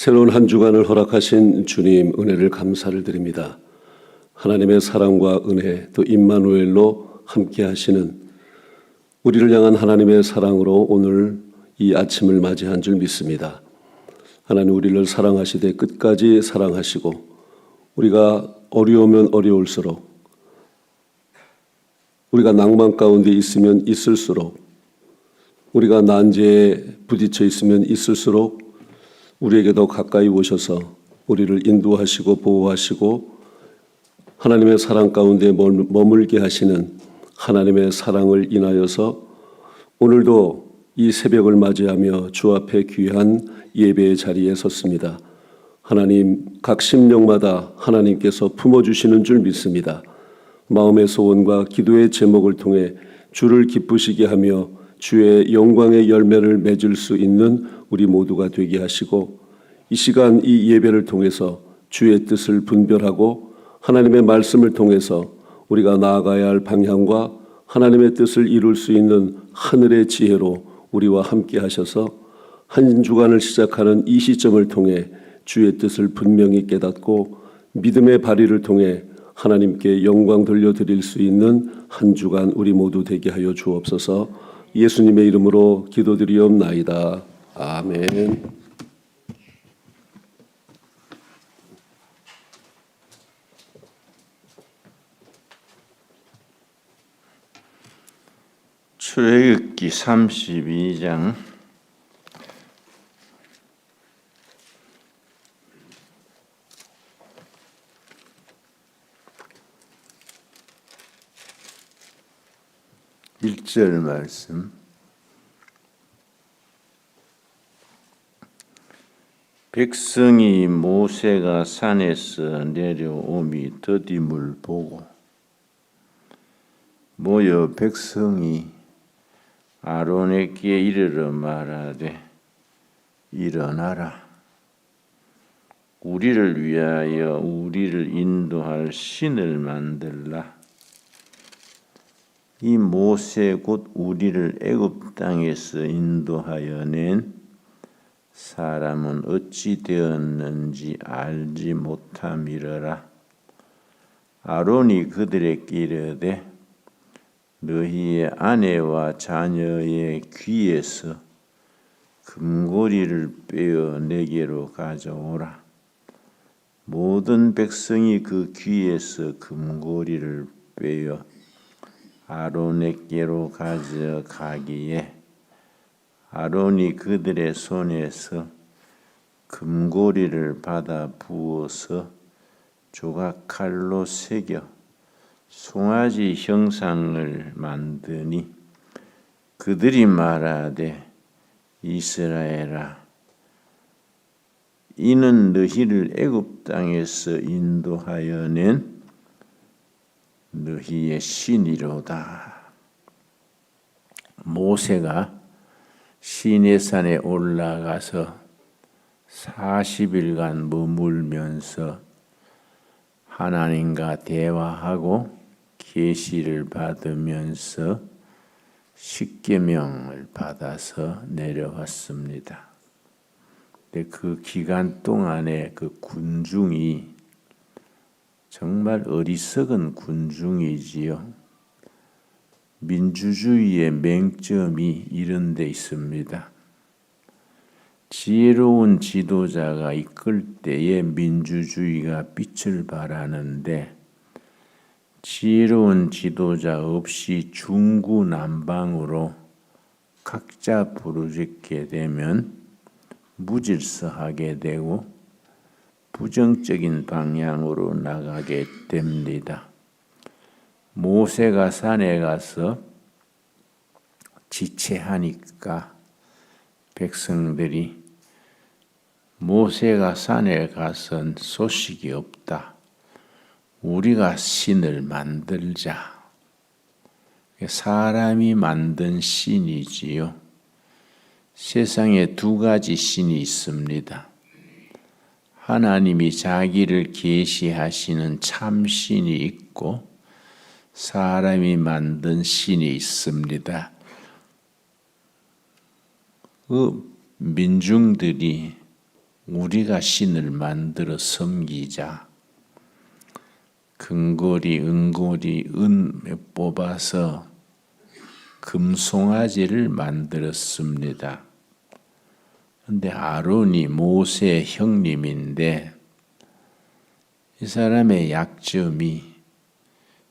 새로운 한 주간을 허락하신 주님 은혜를 감사를 드립니다. 하나님의 사랑과 은혜 또 임마누엘로 함께 하시는 우리를 향한 하나님의 사랑으로 오늘 이 아침을 맞이한 줄 믿습니다. 하나님 우리를 사랑하시되 끝까지 사랑하시고 우리가 어려우면 어려울수록 우리가 낭만 가운데 있으면 있을수록 우리가 난제에 부딪혀 있으면 있을수록 우리에게 더 가까이 오셔서 우리를 인도하시고 보호하시고 하나님의 사랑 가운데 머물게 하시는 하나님의 사랑을 인하여서 오늘도 이 새벽을 맞이하며 주 앞에 귀한 예배의 자리에 섰습니다. 하나님 각 심령마다 하나님께서 품어주시는 줄 믿습니다. 마음의 소원과 기도의 제목을 통해 주를 기쁘시게 하며 주의 영광의 열매를 맺을 수 있는 우리 모두가 되게 하시고 이 시간 이 예배를 통해서 주의 뜻을 분별하고 하나님의 말씀을 통해서 우리가 나아가야 할 방향과 하나님의 뜻을 이룰 수 있는 하늘의 지혜로 우리와 함께 하셔서 한 주간을 시작하는 이 시점을 통해 주의 뜻을 분명히 깨닫고 믿음의 발휘를 통해 하나님께 영광 돌려드릴 수 있는 한 주간 우리 모두 되게 하여 주옵소서 예수님의 이름으로 기도드리옵나이다. 아멘. 출애굽기 32장 일절 말씀. 백성이 모세가 산에서 내려오미 더딤을 보고 모여 백성이 아론에게 이르러 말하되 일어나라. 우리를 위하여 우리를 인도할 신을 만들라 이 모세 곧 우리를 애굽 땅에서 인도하여 낸 사람은 어찌 되었는지 알지 못함이러라 아론이 그들에게 이르되 너희의 아내와 자녀의 귀에서 금고리를 빼어 내게로 가져오라. 모든 백성이 그 귀에서 금고리를 빼어 아론에게로 가져가기에 아론이 그들의 손에서 금고리를 받아 부어서 조각칼로 새겨 송아지 형상을 만드니 그들이 말하되 이스라엘아 이는 너희를 애굽 땅에서 인도하여 낸 너희의 신이로다. 모세가 시내산에 올라가서 40일간 머물면서 하나님과 대화하고 계시를 받으면서 십계명을 받아서 내려왔습니다. 근데 그 기간 동안에 그 군중이 정말 어리석은 군중이지요. 민주주의의 맹점이 이런 데 있습니다. 지혜로운 지도자가 이끌 때에 민주주의가 빛을 발하는데 지혜로운 지도자 없이 중구난방으로 각자 부르짖게 되면 무질서하게 되고 부정적인 방향으로 나가게 됩니다. 모세가 산에 가서 지체하니까 백성들이 모세가 산에 가선 소식이 없다. 우리가 신을 만들자. 사람이 만든 신이지요. 세상에 두 가지 신이 있습니다. 하나님이 자기를 계시하시는 참 신이 있고 사람이 만든 신이 있습니다. 그 민중들이 우리가 신을 만들어 섬기자. 금고리, 은고리, 은 뽑아서 금송아지를 만들었습니다. 근데 아론이 모세 형님인데 이 사람의 약점이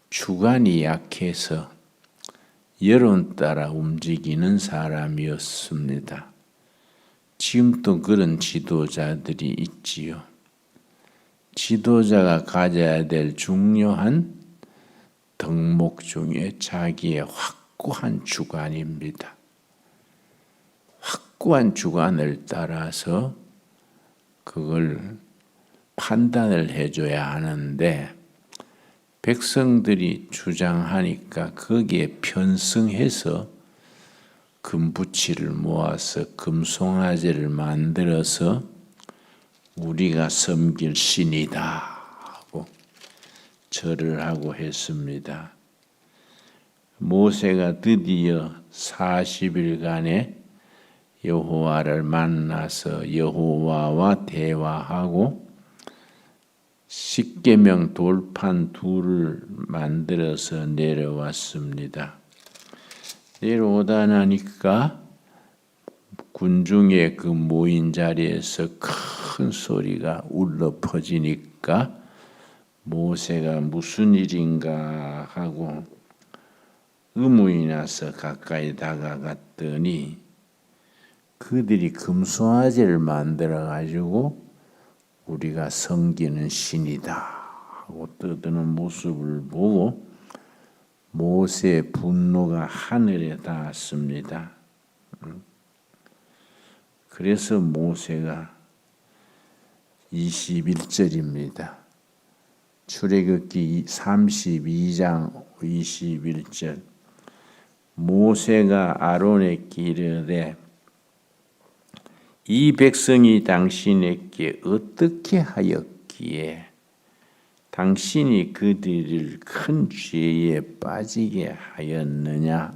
주관이 약해서 여론 따라 움직이는 사람이었습니다. 지금도 그런 지도자들이 있지요. 지도자가 가져야 될 중요한 덕목 중에 자기의 확고한 주관입니다. 확고한 주관을 따라서 그걸 판단을 해줘야 하는데 백성들이 주장하니까 거기에 편승해서 금부치를 모아서 금송아지를 만들어서 우리가 섬길 신이다 하고 절을 하고 했습니다. 모세가 드디어 40일간의 여호와를 만나서 여호와와 대화하고 십계명 돌판 둘을 만들어서 내려왔습니다. 내려오다 나니까 군중의 그 모인 자리에서 큰 소리가 울려 퍼지니까 모세가 무슨 일인가 하고 의문이 나서 가까이 다가갔더니 그들이 금송아지를 만들어 가지고 우리가 섬기는 신이다 하고 떠드는 모습을 보고 모세의 분노가 하늘에 닿았습니다. 그래서 모세가 21절입니다. 출애굽기 32장 21절 모세가 아론에게 이르되 이 백성이 당신에게 어떻게 하였기에 당신이 그들을 큰 죄에 빠지게 하였느냐?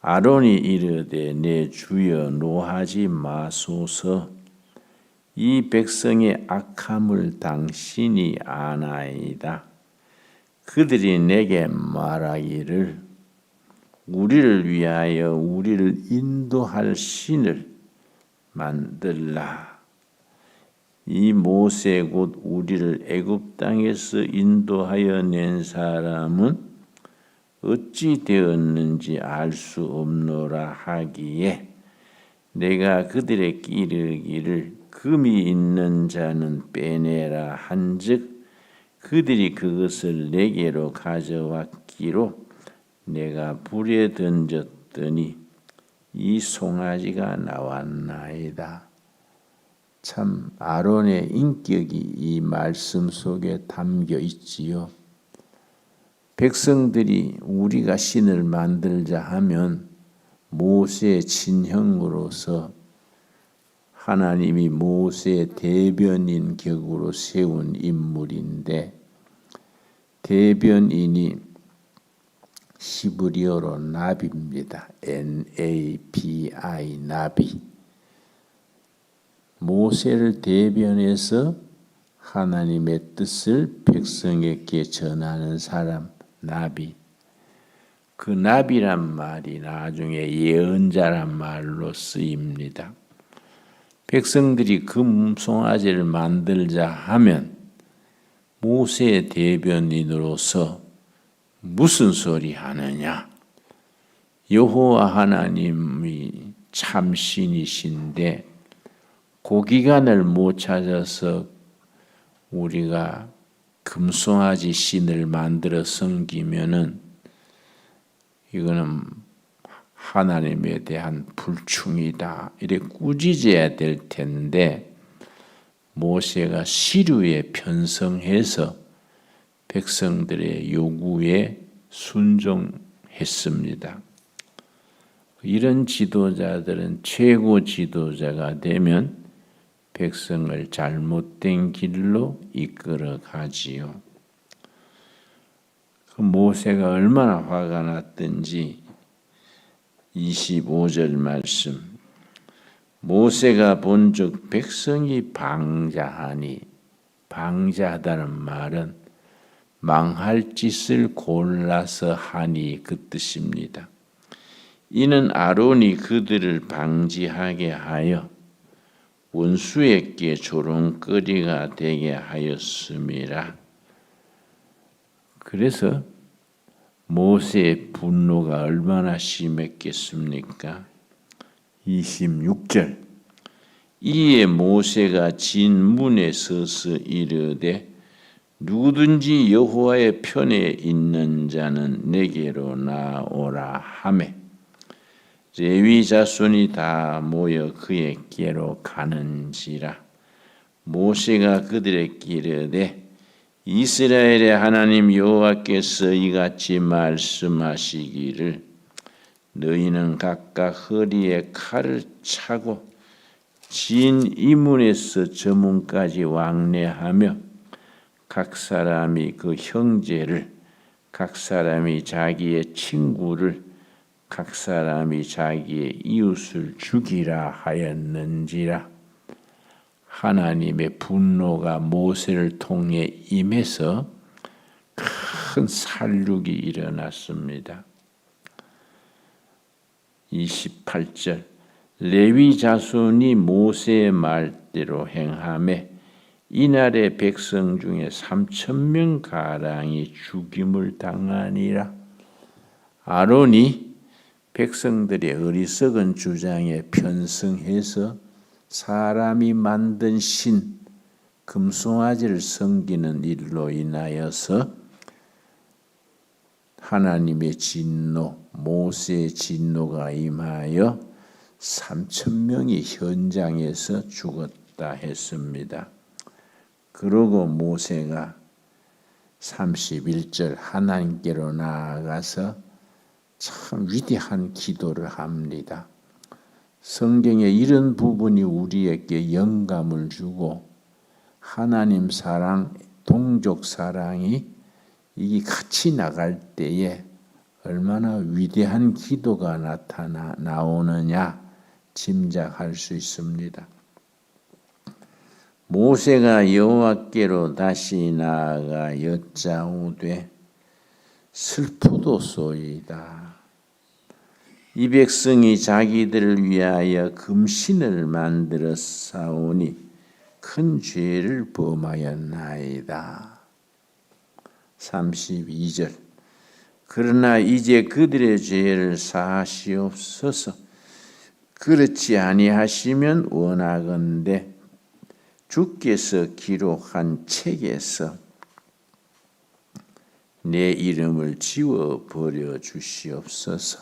아론이 이르되 내 주여 노하지 마소서 이 백성의 악함을 당신이 아나이다. 그들이 내게 말하기를 우리를 위하여 우리를 인도할 신을 만들라. 이 모세 곧 우리를 애굽 땅에서 인도하여 낸 사람은 어찌 되었는지 알 수 없노라 하기에 내가 그들에게 이르기를 금이 있는 자는 빼내라 한즉 그들이 그것을 내게로 가져왔기로 내가 불에 던졌더니 이 송아지가 나왔나이다. 참 아론의 인격이 이 말씀 속에 담겨 있지요. 백성들이 우리가 신을 만들자 하면 모세의 친형으로서 하나님이 모세의 대변인 격으로 세운 인물인데 대변인이 히브리어로 나비입니다. N-A-B-I 나비. 모세를 대변해서 하나님의 뜻을 백성에게 전하는 사람 나비. 그 나비란 말이 나중에 예언자란 말로 쓰입니다. 백성들이 금송아지를 만들자 하면 모세의 대변인으로서 무슨 소리 하느냐? 여호와 하나님이 참신이신데 고기간을 못 찾아서 우리가 금송아지 신을 만들어 섬기면은 이거는 하나님에 대한 불충이다. 이래 꾸짖어야 될 텐데 모세가 시류에 편성해서 백성들의 요구에 순종했습니다. 이런 지도자들은 최고 지도자가 되면 백성을 잘못된 길로 이끌어 가지요. 그 모세가 얼마나 화가 났든지 25절 말씀 모세가 본즉 백성이 방자하니 방자하다는 말은 망할 짓을 골라서 하니 그 뜻입니다. 이는 아론이 그들을 방지하게 하여 원수에게 조롱거리가 되게 하였음이라. 그래서 모세의 분노가 얼마나 심했겠습니까? 26절 이에 모세가 진 문에 서서 이르되 누구든지 여호와의 편에 있는 자는 내게로 나오라 하매. 레위 자손이 다 모여 그에게로 가는지라. 모세가 그들에게 이르되 이스라엘의 하나님 여호와께서 이같이 말씀하시기를 너희는 각각 허리에 칼을 차고 진 이문에서 저문까지 왕래하며 각 사람이 그 형제를 각 사람이 자기의 친구를 각 사람이 자기의 이웃을 죽이라 하였는지라 하나님의 분노가 모세를 통해 임해서 큰 살육이 일어났습니다. 28절 레위 자손이 모세의 말대로 행함에 이날의 백성 중에 3천 명 가량이 죽임을 당하니라 아론이 백성들의 어리석은 주장에 편승해서 사람이 만든 신 금송아지를 섬기는 일로 인하여서 하나님의 진노, 모세의 진노가 임하여 3천 명이 현장에서 죽었다 했습니다. 그러고 모세가 31절 하나님께로 나아가서 참 위대한 기도를 합니다. 성경에 이런 부분이 우리에게 영감을 주고 하나님 사랑, 동족 사랑이 이 같이 나갈 때에 얼마나 위대한 기도가 나타나 나오느냐 짐작할 수 있습니다. 모세가 여호와께로 다시 나아가 여짜오되 슬프도소이다. 이 백성이 자기들을 위하여 금신을 만들어 싸우니 큰 죄를 범하였나이다. 32절 그러나 이제 그들의 죄를 사하시옵소서 그렇지 아니하시면 원하건대 주께서 기록한 책에서 내 이름을 지워 버려 주시옵소서.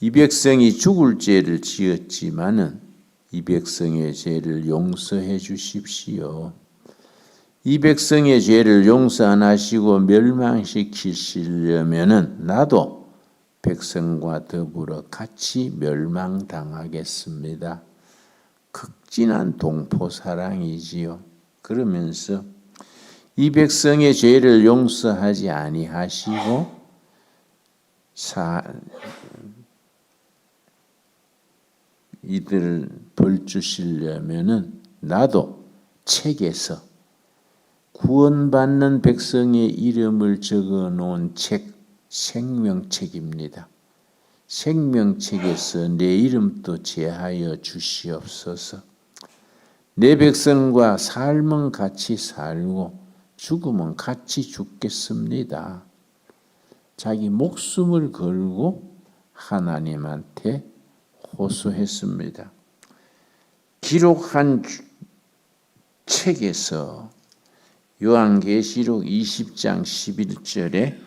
이 백성이 죽을 죄를 지었지만은 이 백성의 죄를 용서해 주십시오. 이 백성의 죄를 용서 안 하시고 멸망시키시려면은 나도 백성과 더불어 같이 멸망당하겠습니다. 극진한 동포 사랑이지요. 그러면서 이 백성의 죄를 용서하지 아니하시고 사 이들을 벌 주시려면은 나도 책에서 구원받는 백성의 이름을 적어 놓은 책 생명책입니다. 생명책에서 내 이름도 제하여 주시옵소서. 내 백성과 삶은 같이 살고 죽음은 같이 죽겠습니다. 자기 목숨을 걸고 하나님한테 호소했습니다. 기록한 책에서 요한계시록 20장 11절에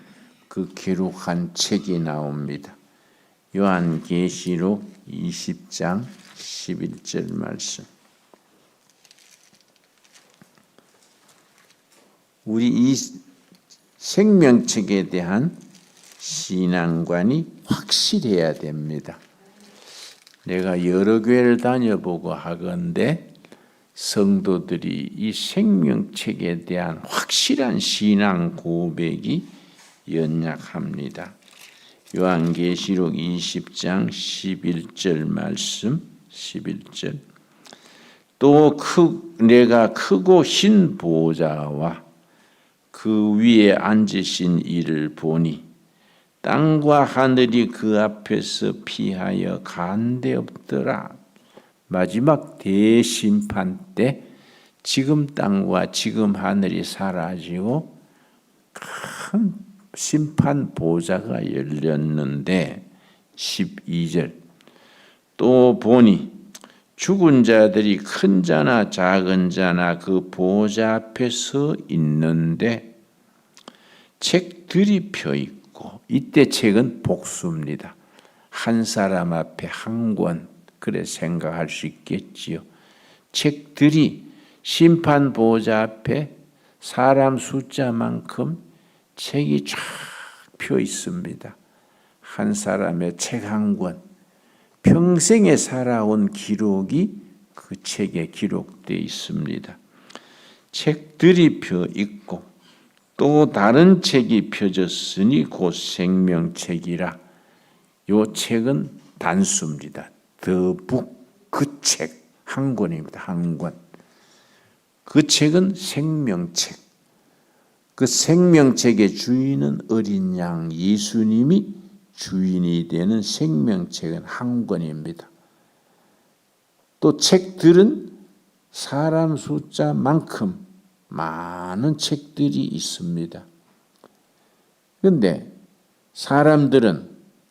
그 기록한 책이 나옵니다. 요한계시록 20장 11절 말씀. 우리 이 생명책에 대한 신앙관이 확실해야 됩니다. 내가 여러 교회를 다녀보고 하건대 성도들이 이 생명책에 대한 확실한 신앙 고백이 연약합니다. 요한계시록 20장 11절 말씀 11절 또 크, 내가 크고 흰 보좌와 그 위에 앉으신 이를 보니 땅과 하늘이 그 앞에서 피하여 간데 없더라. 마지막 대심판 때 지금 땅과 지금 하늘이 사라지고 큰 심판 보좌가 열렸는데 12절 또 보니 죽은 자들이 큰 자나 작은 자나 그 보좌 앞에 서 있는데 책들이 펴 있고 이때 책은 복수입니다. 한 사람 앞에 한 권 그래 생각할 수 있겠지요. 책들이 심판 보좌 앞에 사람 숫자만큼 책이 쫙펴 있습니다. 한 사람의 책 한 권, 평생에 살아온 기록이 그 책에 기록되어 있습니다. 책들이 펴 있고 또 다른 책이 펴졌으니 곧 생명책이라. 요 책은 단수입니다. 더북 그 책 한 권입니다. 한 권. 그 책은 생명책. 그 생명책의 주인은 어린 양 예수님이 주인이 되는 생명책은 한 권입니다. 또 책들은 사람 숫자만큼 많은 책들이 있습니다. 그런데 사람들은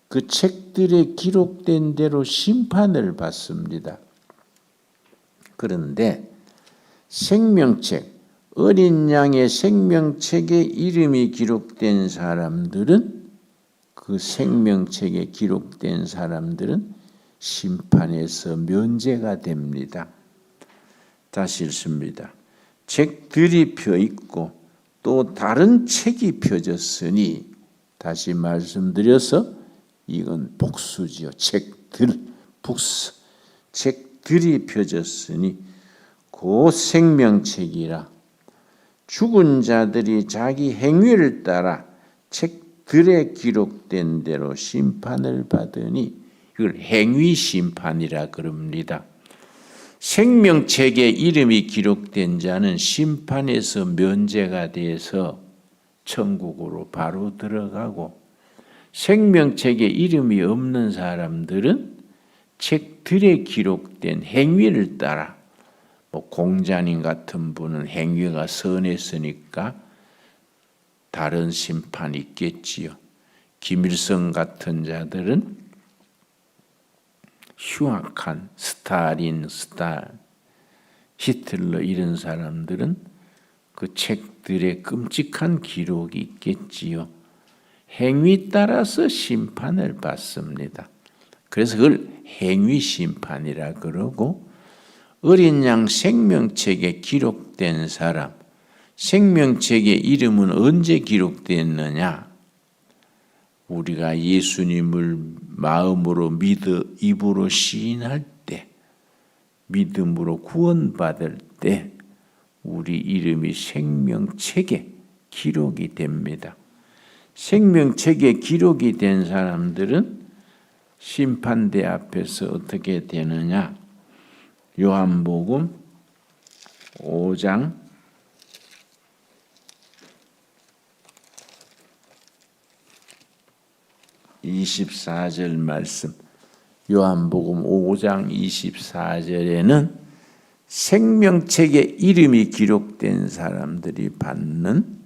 그 책들에 기록된 대로 심판을 받습니다. 그런데 생명책, 어린 양의 생명책에 이름이 기록된 사람들은 그 생명책에 기록된 사람들은 심판에서 면제가 됩니다. 다시 읽습니다. 책들이 펴 있고 또 다른 책이 펴졌으니 다시 말씀드려서 이건 복수지요. 책들 복수 책들이 펴졌으니 그 생명책이라 죽은 자들이 자기 행위를 따라 책들에 기록된 대로 심판을 받으니 이걸 행위 심판이라 그럽니다. 생명책에 이름이 기록된 자는 심판에서 면제가 돼서 천국으로 바로 들어가고 생명책에 이름이 없는 사람들은 책들에 기록된 행위를 따라 뭐 공자님 같은 분은 행위가 선했으니까 다른 심판이 있겠지요. 김일성 같은 자들은 흉악한 스탈인, 스탈, 히틀러 이런 사람들은 그 책들에 끔찍한 기록이 있겠지요. 행위 따라서 심판을 받습니다. 그래서 그걸 행위 심판이라 그러고 어린 양 생명책에 기록된 사람, 생명책의 이름은 언제 기록됐느냐? 우리가 예수님을 마음으로 믿어 입으로 시인할 때, 믿음으로 구원받을 때, 우리 이름이 생명책에 기록이 됩니다. 생명책에 기록이 된 사람들은 심판대 앞에서 어떻게 되느냐? 요한복음 5장 24절 말씀 요한복음 5장 24절에는 생명책에 이름이 기록된 사람들이 받는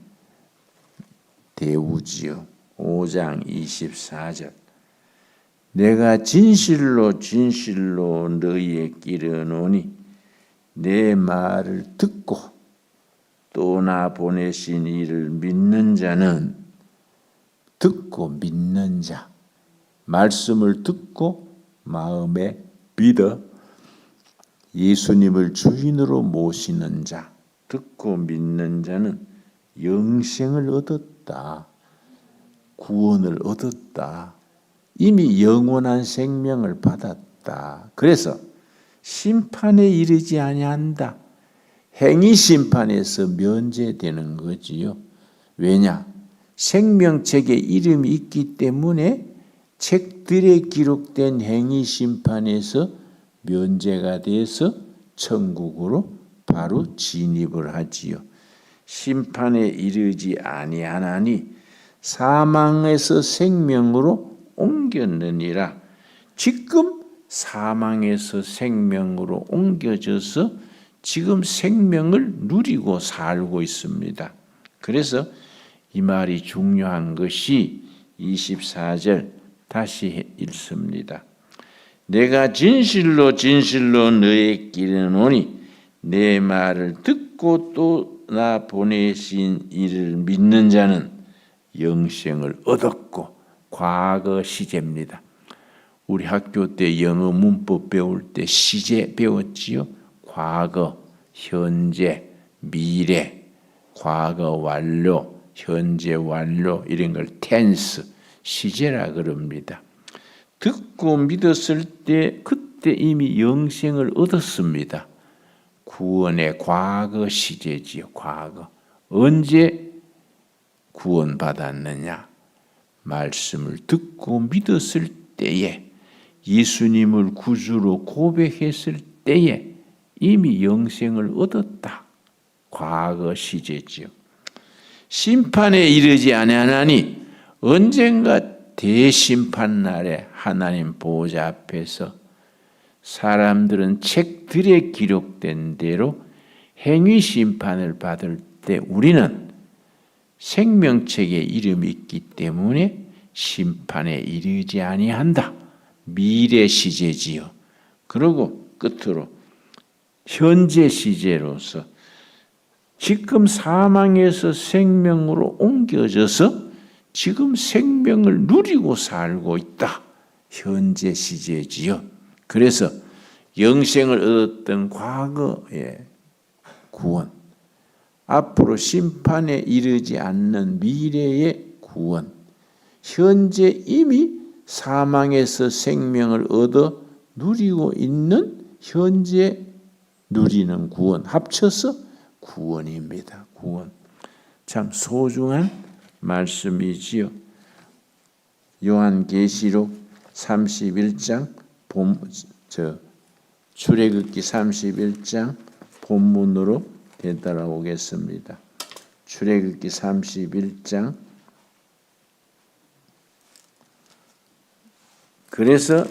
대우지요. 5장 24절 내가 진실로 진실로 너희에게 이르노니 내 말을 듣고 또나 보내신 이를 믿는 자는 듣고 믿는 자 말씀을 듣고 마음에 믿어 예수님을 주인으로 모시는 자 듣고 믿는 자는 영생을 얻었다. 구원을 얻었다. 이미 영원한 생명을 받았다. 그래서 심판에 이르지 아니한다. 행위 심판에서 면제되는 거지요. 왜냐? 생명책에 이름이 있기 때문에 책들에 기록된 행위 심판에서 면제가 돼서 천국으로 바로 진입을 하지요. 심판에 이르지 아니하나니 사망에서 생명으로 옮겼느니라. 지금 사망에서 생명으로 옮겨져서 지금 생명을 누리고 살고 있습니다. 그래서 이 말이 중요한 것이 24절 다시 읽습니다. 내가 진실로 진실로 너에게 이르노니 내 말을 듣고 또 나 보내신 이를 믿는 자는 영생을 얻었고 과거 시제입니다. 우리 학교 때 영어 문법 배울 때 시제 배웠지요. 과거, 현재, 미래, 과거 완료, 현재 완료 이런 걸 텐스, 시제라 그럽니다. 듣고 믿었을 때 그때 이미 영생을 얻었습니다. 구원의 과거 시제지요. 과거. 언제 구원받았느냐? 말씀을 듣고 믿었을 때에 예수님을 구주로 고백했을 때에 이미 영생을 얻었다. 과거 시제지요. 심판에 이르지 아니하나니 언젠가 대심판 날에 하나님 보호자 앞에서 사람들은 책들에 기록된 대로 행위 심판을 받을 때 우리는 생명책에 이름이 있기 때문에 심판에 이르지 아니한다. 미래 시제지요. 그리고 끝으로 현재 시제로서 지금 사망에서 생명으로 옮겨져서 지금 생명을 누리고 살고 있다. 현재 시제지요. 그래서 영생을 얻었던 과거의 구원, 앞으로 심판에 이르지 않는 미래의 구원, 현재 이미 사망에서 생명을 얻어 누리고 있는 현재 누리는 구원 합쳐서 구원입니다. 구원. 참 소중한 말씀이지요. 요한계시록 31장 본, 저 출애굽기 31장 본문으로 되돌아오겠습니다. 출애굽기 31장 그래서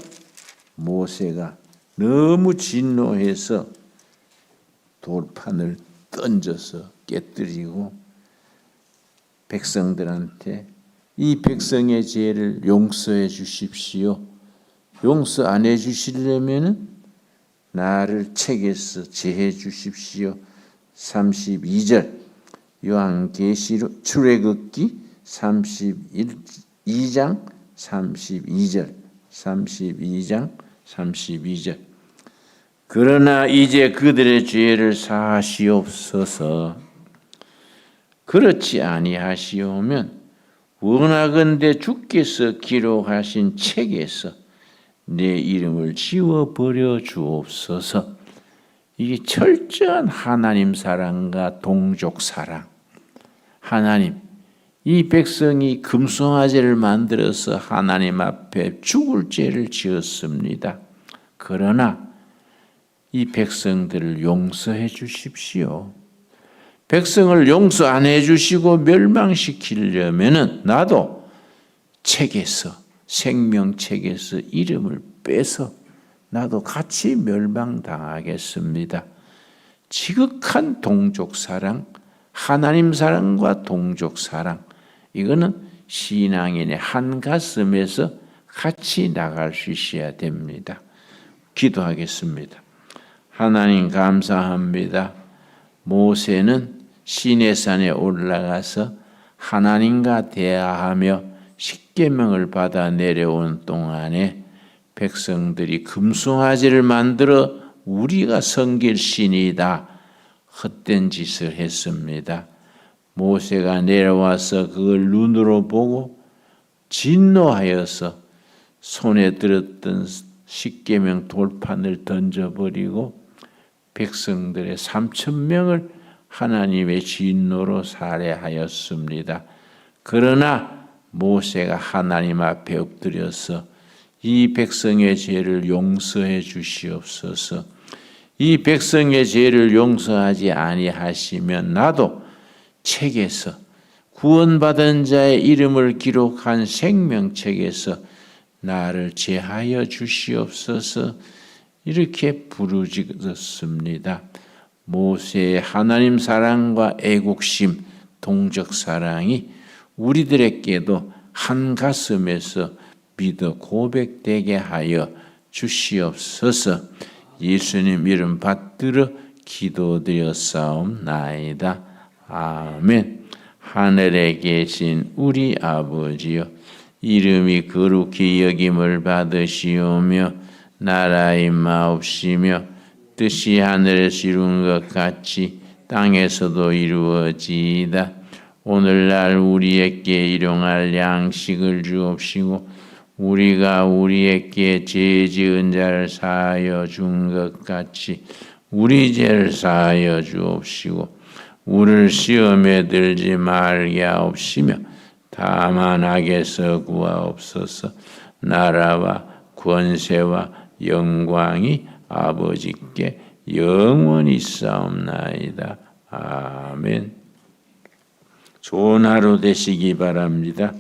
모세가 너무 진노해서 돌판을 던져서 깨뜨리고 백성들한테 이 백성의 죄를 용서해 주십시오. 용서 안 해 주시려면은 나를 책에서 제해 주십시오. 32절 요한계시록 출애굽기 31장 32절 32장 32절 그러나 이제 그들의 죄를 사하시옵소서 그렇지 아니하시오면 원하건대 주께서 기록하신 책에서 내 이름을 지워 버려 주옵소서. 이게 철저한 하나님 사랑과 동족 사랑. 하나님, 이 백성이 금송아지를 만들어서 하나님 앞에 죽을 죄를 지었습니다. 그러나 이 백성들을 용서해 주십시오. 백성을 용서 안 해 주시고 멸망시키려면은 나도 책에서 생명책에서 이름을 빼서 나도 같이 멸망당하겠습니다. 지극한 동족 사랑, 하나님 사랑과 동족 사랑, 이거는 신앙인의 한 가슴에서 같이 나갈 수 있어야 됩니다. 기도하겠습니다. 하나님 감사합니다. 모세는 시내산에 올라가서 하나님과 대화하며 십계명을 받아 내려온 동안에 백성들이 금송아지를 만들어 우리가 섬길 신이다 헛된 짓을 했습니다. 모세가 내려와서 그걸 눈으로 보고 진노하여서 손에 들었던 십계명 돌판을 던져버리고 백성들의 삼천 명을 하나님의 진노로 살해하였습니다. 그러나 모세가 하나님 앞에 엎드려서 이 백성의 죄를 용서해 주시옵소서. 이 백성의 죄를 용서하지 아니하시면 나도 책에서 구원받은 자의 이름을 기록한 생명책에서 나를 제하여 주시옵소서. 이렇게 부르짖었습니다. 모세의 하나님 사랑과 애국심, 동적 사랑이 우리들에게도 한 가슴에서 믿어 고백되게 하여 주시옵소서. 예수님 이름 받들어 기도드렸사옵나이다. 아멘. 하늘에 계신 우리 아버지여 이름이 거룩히 여김을 받으시오며 나라의 마옵시며 뜻이 하늘에서 이룬 것 같이 땅에서도 이루어지이다. 오늘날 우리에게 일용할 양식을 주옵시고 우리가 우리에게 죄 지은 자를 사하여 준 것 같이 우리 죄를 사하여 주옵시고 우리를 시험에 들지 말게 하옵시며 다만 악에서 구하옵소서 나라와 권세와 영광이 아버지께 영원히 싸움나이다. 아멘. 좋은 하루 되시기 바랍니다.